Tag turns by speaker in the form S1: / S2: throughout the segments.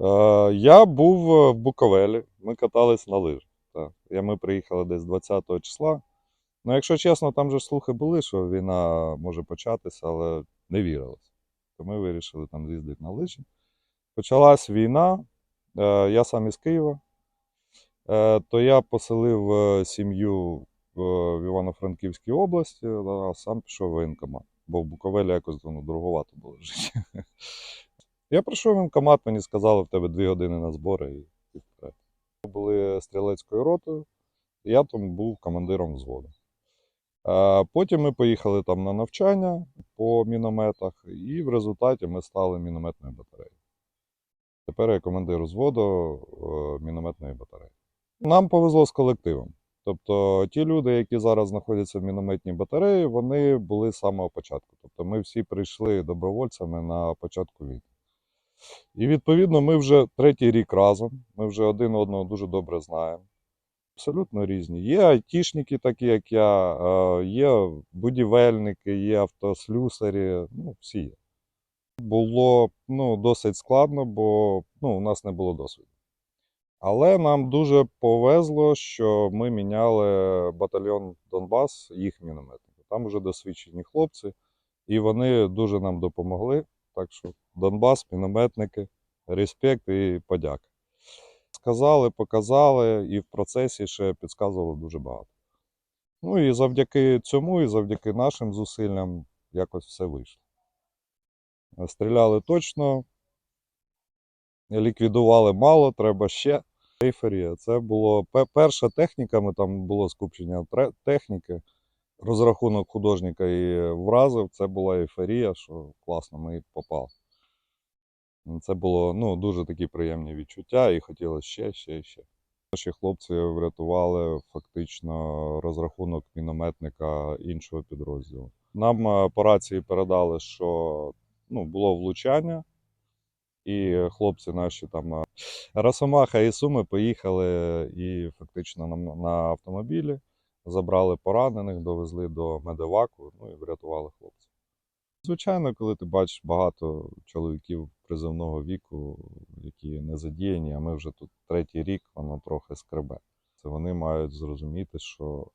S1: Е, Я був в Буковелі, ми катались на лижах. Ми приїхали десь 20 числа. Ну, якщо чесно, там же слухи були, що війна може початися, але не вірилось. То ми вирішили там з'їздити на лижі. Почалась війна, е, я сам із Києва. Е, То я поселив е, сім'ю в Івано-Франківській області, а сам пішов в воєнкомат. Бо в Буковелі якось ну, дороговато було жити. Я прийшов в воєнкомат, мені сказали, в тебе дві години на збори і, вперед. Ми були стрілецькою ротою, я там був командиром взводу. Потім ми поїхали там на навчання по мінометах, і в результаті ми стали мінометною батареєю. Тепер я командир взводу е, мінометної батареї. Нам повезло з колективом. Тобто ті люди, які зараз знаходяться в мінометній батареї, вони були з самого початку. Тобто ми всі прийшли добровольцями на початку війни. І відповідно ми вже третій рік разом, ми вже один одного дуже добре знаємо. Абсолютно різні. Є айтішники, такі як я, е, є будівельники, є автослюсарі, ну, всі є. Було ну, досить складно, бо ну, у нас не було досвіду. Але нам дуже повезло, що ми міняли батальйон Донбас, їх мінометники. Там вже досвідчені хлопці, і вони дуже нам допомогли. Так що Донбас, мінометники, респект і подяка. Сказали, показали, і в процесі ще підказували дуже багато. Ну і завдяки цьому, і завдяки нашим зусиллям якось все вийшло. Стріляли точно, ліквідували мало, треба ще. Ейфорія. Це було пе- перша техніка, ми там було скупчення техніки. Розрахунок художника і вразив. Це була ейфорія, що класно, ми попали. Це було ну, дуже такі приємні відчуття, і хотілося ще, ще, ще. Наші хлопці врятували фактично розрахунок мінометника іншого підрозділу. Нам е, по рації передали, що ну, було влучання, і хлопці наші там е, Росомаха і Суми поїхали і фактично на, на автомобілі, забрали поранених, довезли до медеваку, ну і врятували хлопців. Звичайно, коли ти бачиш багато чоловіків призовного віку, які не задіяні, а ми вже тут третій рік, воно трохи скребе. Це вони мають зрозуміти, що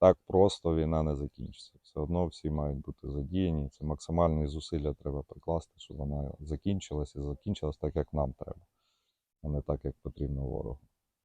S1: так просто війна не закінчиться. Все одно всі мають бути задіяні. Це максимальні зусилля треба прикласти, щоб вона закінчилась і закінчилась так, як нам треба, а не так, як потрібно ворогу.